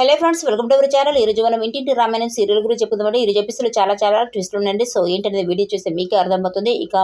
Hello friends welcome to our channel. ఈ మనం ఇంటింటి రామాయణం సీరియల్ గురించి చెప్పుకుందామండి. ఈ ఎపిసోడ్ చాలా చాలా ట్విస్ట్లు ఉండండి సో ఏంటనేది వీడియో చూస్తే మీకు అర్థమవుతుంది. ఇక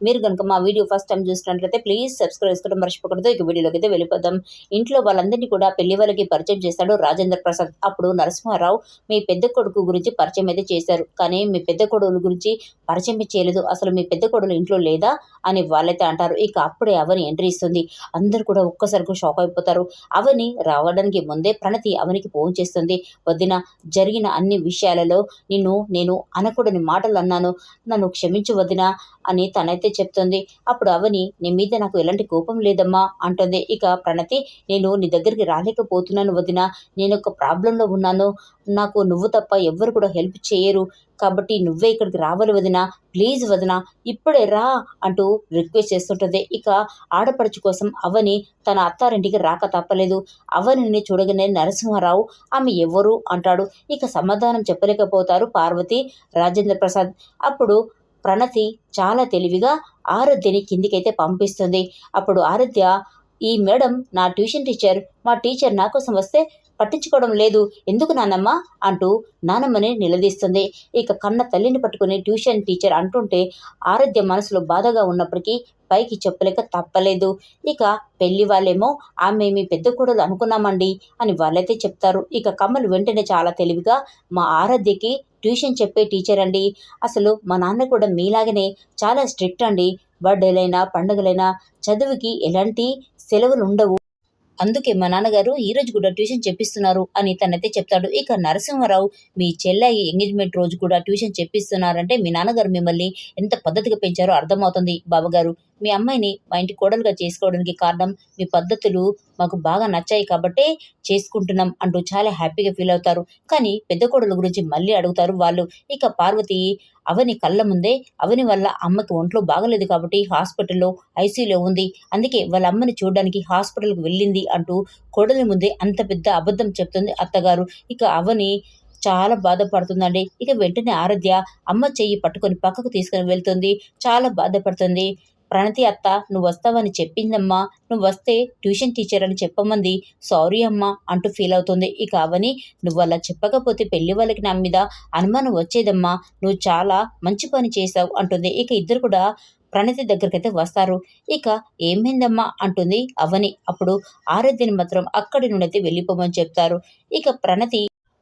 మీరు కనుక మా వీడియో ఫస్ట్ టైం చూసినట్లయితే ప్లీజ్ సబ్స్క్రైబ్ చేసుకోవడం మర్చిపోకూడదు. ఇక వీడియోలోకి అయితే వెళ్ళిపోదాం. ఇంట్లో వాళ్ళందరినీ కూడా పెళ్ళి వాళ్ళకి పరిచయం చేస్తాడు రాజేంద్ర ప్రసాద్. అప్పుడు నరసింహారావు మీ పెద్ద కొడుకు గురించి పరిచయం అయితే చేశారు. కానీ మీ పెద్ద కొడుకుల గురించి పరిచయం చేయలేదు. అసలు మీ పెద్ద కొడుకులు ఇంట్లో లేదా అని వాళ్ళైతే అంటారు. ఇక అప్పుడే అవని ఎంట్రీ ఇస్తుంది. అందరు కూడా ఒక్కసారిగా షాక్ అయిపోతారు. అవని రావడానికి ముందే ప్రణతి అవనికి ఫోన్ చేస్తుంది. వదిన జరిగిన అన్ని విషయాలలో నిన్ను నేను అనకూడని మాటలు అన్నాను. నన్ను క్షమించు వదిన అని తనైతే చెప్తుంది. అప్పుడు అవని నీ మీద నాకు ఎలాంటి కోపం లేదమ్మా అంటుంది. ఇక ప్రణతి నేను నీ దగ్గరికి రాలేకపోతున్నాను వదిన. నేను ఒక ప్రాబ్లంలో ఉన్నాను. నాకు నువ్వు తప్ప ఎవ్వరు కూడా హెల్ప్ చేయరు. కాబట్టి నువ్వే ఇక్కడికి రావాలి వదిన. ప్లీజ్ వదిన ఇప్పుడే రా అంటూ రిక్వెస్ట్ చేస్తుంటుంది. ఇక ఆడపడుచు కోసం అవని తన అత్తారింటికి రాక తప్పలేదు. అవనిని చూడగానే నరసింహారావు ఆమె ఎవరు? అంటాడు. ఇక సమాధానం చెప్పలేకపోతారు పార్వతి రాజేంద్ర ప్రసాద్. అప్పుడు ప్రణతి చాలా తెలివిగా ఆరాధ్యని కిందికైతే పంపిస్తుంది. అప్పుడు ఆరాధ్య ఈ మేడం నా ట్యూషన్ టీచర్ మా టీచర్ నా కోసం వస్తే పట్టించుకోవడం లేదు. ఎందుకు నానమ్మ అంటూ నానమ్మని నిలదీస్తుంది. ఇక కన్న తల్లిని పట్టుకుని ట్యూషన్ టీచర్ అంటుంటే ఆరాధ్య మనసులో బాధగా ఉన్నప్పటికీ పైకి చెప్పలేక తప్పలేదు. ఇక పెళ్ళి వాళ్ళేమో ఆమె మీ పెద్ద కూడలు అనుకున్నామండి అని వాళ్ళైతే చెప్తారు. ఇక కమ్మలు వెంటనే చాలా తెలివిగా మా ఆరాధ్యకి ట్యూషన్ చెప్పే టీచర్ అండి. అసలు మా నాన్న కూడా మీలాగనే చాలా స్ట్రిక్ట్ అండి. బర్త్డేలైనా పండుగలైనా చదువుకి ఎలాంటి సెలవులు ఉండవు అందుకే మా నాన్నగారు ఈ రోజు కూడా ట్యూషన్ చెప్పిస్తున్నారు అని తనైతే చెప్తాడు. ఇక నరసింహారావు మీ చెల్లె ఎంగేజ్మెంట్ రోజు కూడా ట్యూషన్ చెప్పిస్తున్నారంటే మీ నాన్నగారు మిమ్మల్ని ఎంత పద్ధతిగా పెంచారో అర్థమవుతుంది బావగారు మీ అమ్మాయిని మా ఇంటి కోడలుగా చేసుకోవడానికి కారణం మీ పద్ధతులు మాకు బాగా నచ్చాయి కాబట్టే చేసుకుంటున్నాం అంటూ చాలా హ్యాపీగా ఫీల్ అవుతారు. కానీ పెద్ద కోడల గురించి మళ్ళీ అడుగుతారు వాళ్ళు. ఇక పార్వతి అవని కళ్ళ ముందే అవని వల్ల అమ్మకి ఒంట్లో బాగలేదు కాబట్టి హాస్పిటల్లో ఐసీయూలో ఉంది. అందుకే వాళ్ళ అమ్మని చూడడానికి హాస్పిటల్కి వెళ్ళింది అంటూ కోడలి ముందే అంత పెద్ద అబద్ధం చెప్తుంది అత్తగారు. ఇక అవని చాలా బాధపడుతుందండి. ఇక వెంటనే ఆరాధ్య అమ్మ చెయ్యి పట్టుకొని పక్కకు తీసుకుని వెళ్తుంది. చాలా బాధపడుతుంది. ప్రణతి అత్త నువ్వు వస్తావని చెప్పిందమ్మా. నువ్వు వస్తే ట్యూషన్ టీచర్ అని చెప్పమంది. సారీ అమ్మా అంటూ ఫీల్ అవుతుంది. ఇక అవని నువ్వు అలా చెప్పకపోతే పెళ్ళి వాళ్ళకి నా మీద అనుమానం వచ్చేదమ్మా. నువ్వు చాలా మంచి పని చేశావు అంటుంది. ఇక ఇద్దరు కూడా ప్రణతి దగ్గరికి అయితే వస్తారు. ఇక ఏమైందమ్మా? అంటుంది అవని. అప్పుడు ఆరాధ్యని మాత్రం అక్కడి నుండి అయితే వెళ్ళిపోమని చెప్తారు. ఇక ప్రణతి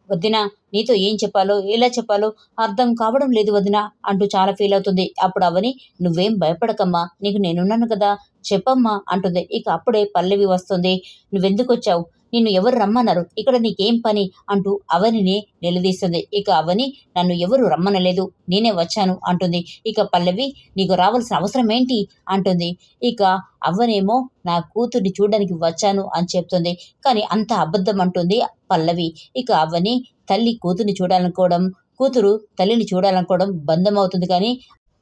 వదిన నీతో ఏం చెప్పాలో ఎలా చెప్పాలో అర్థం కావడం లేదు వదిన అంటూ చాలా ఫీల్ అవుతుంది. అప్పుడు అవని నువ్వేం భయపడకమ్మా నీకు నేనున్నాను కదా చెప్పమ్మా అంటుంది. ఇక అప్పుడే పల్లవి వస్తుంది. నువ్వెందుకు వచ్చావు? నిన్ను ఎవరు రమ్మన్నారు? ఇక్కడ నీకేం పని? అంటూ అవనిని నిలదీస్తుంది. ఇక అవని నన్ను ఎవరు రమ్మనలేదు నేనే వచ్చాను అంటుంది. ఇక పల్లవి నీకు రావాల్సిన అవసరం ఏంటి? అంటుంది. ఇక అవ్వనేమో నా కూతుర్ని చూడడానికి వచ్చాను అని చెప్తుంది. కానీ అంత అబద్ధం అంటుంది పల్లవి. ఇక అవ్వని తల్లి కూతుర్ని చూడాలనుకోవడం కూతురు తల్లిని చూడాలనుకోవడం బంధం అవుతుంది కానీ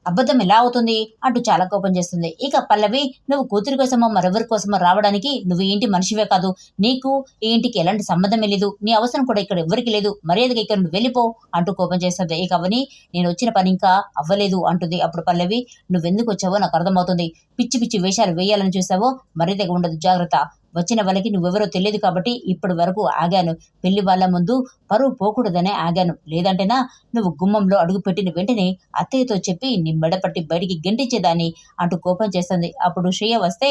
అబద్ధం ఎలా అవుతుంది అంటూ చాలా కోపం చేస్తుంది. ఇక పల్లవి నువ్వు కూతురి కోసమో మరెవరి కోసమో రావడానికి నువ్వు ఇంటి మనిషివే కాదు. నీకు ఈ ఇంటికి ఎలాంటి సంబంధమే లేదు. నీ అవసరం కూడా ఇక్కడ ఎవరికి లేదు. మర్యాదగా ఇక్కడ నువ్వు వెళ్ళిపో అంటూ కోపం చేస్తుంది. ఇక అవని నేను వచ్చిన పని ఇంకా అవ్వలేదు అంటుంది. అప్పుడు పల్లవి నువ్వెందుకు వచ్చావో నాకు అర్థమవుతుంది. పిచ్చి పిచ్చి వేషాలు వేయాలని చూసావో మర్యాదగా ఉండదు. జాగ్రత్త. వచ్చిన వాళ్ళకి నువ్వెవరో తెలియదు కాబట్టి ఇప్పటి వరకు ఆగాను. పెళ్ళి వాళ్ళ ముందు పరువు పోకూడదనే ఆగాను. లేదంటేనా? నువ్వు గుమ్మంలో అడుగుపెట్టిన వెంటనే అత్తయ్యతో చెప్పి నీ మెడపట్టి బయటికి గెంటించేదాన్ని అంటూ కోపం చేస్తుంది. అప్పుడు శ్రేయ వస్తే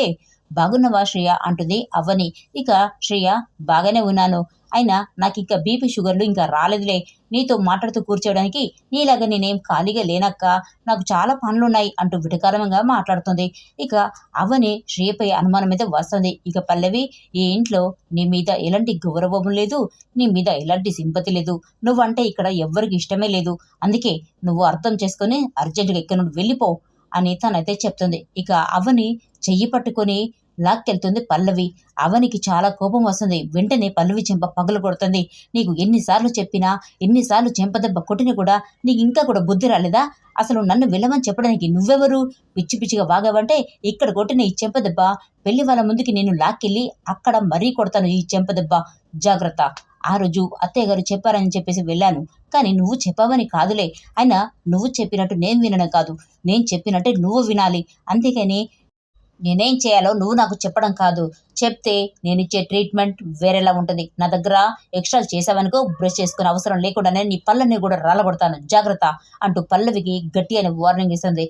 బాగున్నవా శ్రేయ? అంటుంది అవ్వని ఇక శ్రేయ బాగానే ఉన్నాను. అయినా నాకు ఇంకా బీపీ షుగర్లు ఇంకా రాలేదులే. నీతో మాట్లాడుతూ కూర్చోవడానికి నీలాగా నేనేం ఖాళీగా లేనక్క. నాకు చాలా పనులున్నాయి అంటూ విటకారంగా మాట్లాడుతుంది. ఇక అవని శ్రేయపై అనుమానం అయితే వస్తుంది. ఇక పల్లవి ఈ ఇంట్లో నీ మీద ఎలాంటి గౌరవం లేదు. నీ మీద ఎలాంటి సింపతి లేదు. నువ్వంటే ఇక్కడ ఎవ్వరికి ఇష్టమే లేదు. అందుకే నువ్వు అర్థం చేసుకొని అర్జెంటుగా ఇక్కడ నుండి వెళ్ళిపో అని తనైతే చెప్తుంది. ఇక అవని చెయ్యి పట్టుకొని లాక్కెళ్తుంది పల్లవి. అవనికి చాలా కోపం వస్తుంది. వెంటనే పల్లవి చెంప పగలు కొడుతుంది. నీకు ఎన్నిసార్లు చెప్పినా ఎన్నిసార్లు చెంపదెబ్బ కొట్టినా కూడా నీకు ఇంకా కూడా బుద్ధి రాలేదా? అసలు నన్ను వెళ్ళమని చెప్పడానికి నువ్వెవరు? పిచ్చి పిచ్చిగా వాగావంటే ఇక్కడ కొట్టిన ఈ చెంపదెబ్బ పెళ్ళి వాళ్ళ ముందుకి నేను లాక్కెళ్ళి అక్కడ మరీ కొడతాను ఈ చెంపదెబ్బ జాగ్రత్త. ఆ రోజు అత్తయ్య గారు చెప్పారని చెప్పేసి వెళ్ళాను. కానీ నువ్వు చెప్పావని కాదులే. అయినా నువ్వు చెప్పినట్టు నేను వినడం కాదు. నేను చెప్పినట్టే నువ్వు వినాలి. అంతేకాని నేనేం చేయాలో నువ్వు నాకు చెప్పడం కాదు. చెప్తే నేను ఇచ్చే ట్రీట్మెంట్ వేరేలా ఉంటుంది. నా దగ్గర ఎక్స్ట్రా చేసావనుకో బ్రష్ చేసుకునే అవసరం లేకుండానే నీ పళ్ళని కూడా రాలగొడతాను. జాగ్రత్త అంటూ పల్లవికి గట్టి అని వార్నింగ్ ఇస్తుంది.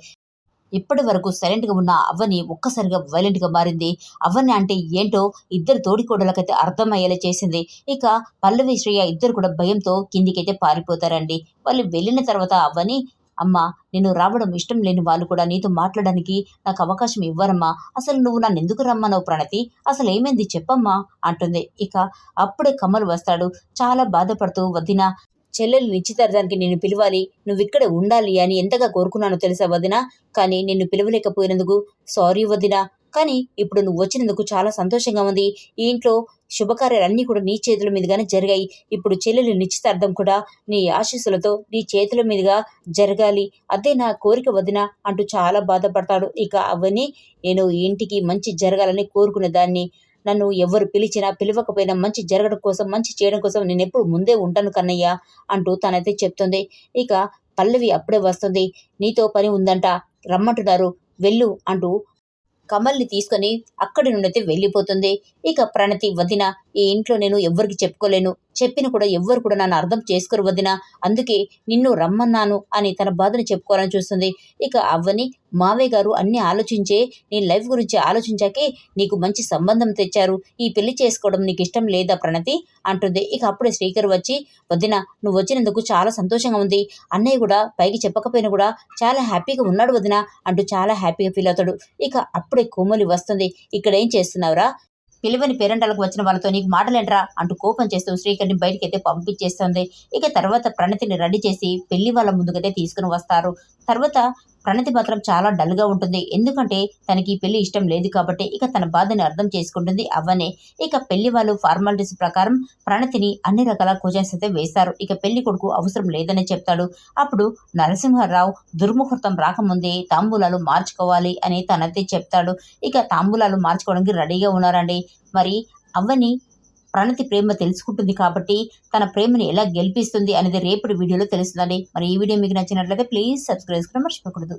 ఇప్పటి వరకు సైలెంట్గా ఉన్న అవ్వని ఒక్కసారిగా వైలెంట్గా మారింది. అవ్వని అంటే ఏంటో ఇద్దరు తోడికోడలకైతే అర్థమయ్యేలా చేసింది. ఇక పల్లవి శ్రేయ ఇద్దరు కూడా భయంతో కిందికైతే పారిపోతారండి. వాళ్ళు వెళ్ళిన తర్వాత అవ్వని అమ్మా నేను రావడం ఇష్టం లేని వాళ్ళు కూడా నీతో మాట్లాడడానికి నాకు అవకాశం ఇవ్వరమ్మా. అసలు నువ్వు నన్ను ఎందుకు రమ్మన్నావు ప్రణతి? అసలు ఏమైంది చెప్పమ్మా అంటుంది. ఇక అప్పుడే కమల్ వస్తాడు. చాలా బాధపడుతూ వదిన చెల్లెలు నిశ్చితార్థానికి నేను పిలవాలి. నువ్వు ఇక్కడ ఉండాలి అని ఎంతగా కోరుకున్నానో తెలుసా వదిన? కానీ నిన్ను పిలవలేకపోయినందుకు సారీ వదిన. కానీ ఇప్పుడు నువ్వు వచ్చినందుకు చాలా సంతోషంగా ఉంది. ఈ ఇంట్లో శుభకార్యాలన్నీ కూడా నీ చేతుల మీదుగానే జరిగాయి. ఇప్పుడు చెల్లెలు నిశ్చితార్థం కూడా నీ ఆశీస్సులతో నీ చేతుల మీదుగా జరగాలి. అదే నా కోరిక వదిన అంటూ చాలా బాధపడతాడు. ఇక అవన్నీ నేను ఇంటికి మంచి జరగాలని కోరుకునే దాన్ని నన్ను ఎవరు పిలిచినా పిలవకపోయినా మంచి జరగడం కోసం మంచి చేయడం కోసం నేను ఎప్పుడు ముందే ఉంటాను కన్నయ్య అంటూ తనైతే చెప్తుంది. ఇక పల్లవి అప్పుడే వస్తుంది. నీతో పని ఉందంట. రమ్మంటున్నారు. వెళ్ళు అంటూ కమల్ని తీసుకొని అక్కడి నుండి అయితే వెళ్ళిపోతుంది. ఇక ప్రణతి వదిన ఈ ఇంట్లో నేను ఎవ్వరికి చెప్పుకోలేను. చెప్పిన కూడా ఎవ్వరు కూడా నన్ను అర్థం చేసుకోరు వదిన. అందుకే నిన్ను రమ్మన్నాను అని తన బాధను చెప్పుకోవాలని చూస్తుంది. ఇక అవ్వని మావయ్య గారు అన్ని ఆలోచించే నీ లైఫ్ గురించి ఆలోచించాకే నీకు మంచి సంబంధం తెచ్చారు. ఈ పెళ్ళి చేసుకోవడం నీకు ఇష్టం లేదా ప్రణతి? అంటుంది. ఇక అప్పుడే శ్రీకర్ వచ్చి వదిన నువ్వు వచ్చినందుకు చాలా సంతోషంగా ఉంది. అన్నయ్య కూడా పైకి చెప్పకపోయినా కూడా చాలా హ్యాపీగా ఉన్నాడు వదిన అంటూ చాలా హ్యాపీగా ఫీల్ అవుతాడు. ఇక అప్పుడే కోమలి వస్తుంది. ఇక్కడ ఏం చేస్తున్నావురా? పిలువని పేరెంటాలకు వచ్చిన వాళ్ళతో నీకు మాటలేంట్రా అంటూ కోపం చేస్తూ శ్రీకర్ని బయటికి అయితే పంపించేస్తుంది. ఇక తర్వాత ప్రణతిని రెడీ చేసి పెళ్ళి వాళ్ళ ముందుకైతే తీసుకుని వస్తారు. తర్వాత ప్రణతి మాత్రం చాలా డల్గా ఉంటుంది. ఎందుకంటే తనకి పెళ్ళి ఇష్టం లేదు కాబట్టి ఇక తన బాధని అర్థం చేసుకుంటుంది అవ్వనే. ఇక పెళ్ళి వాళ్ళు ఫార్మాలిటీస్ ప్రకారం ప్రణతిని అన్ని రకాల క్వశ్చన్స్ అయితే వేస్తారు. ఇక పెళ్ళి కొడుకు అవసరం లేదని చెప్తాడు. అప్పుడు నరసింహారావు దుర్ముహూర్తం రాకముందే తాంబూలాలు మార్చుకోవాలి అని తనైతే చెప్తాడు. ఇక తాంబూలాలు మార్చుకోవడానికి రెడీగా ఉన్నారండి. మరి అవ్వని ప్రణతి ప్రేమ తెలుసుకుంటుంది కాబట్టి తన ప్రేమని ఎలా గెలిపిస్తుంది అనేది రేపటి వీడియోలో తెలుస్తుందండి. మరి ఈ వీడియో మీకు నచ్చినట్లయితే ప్లీజ్ సబ్స్క్రైబ్ చేసుకోవడం మర్చిపోకూడదు.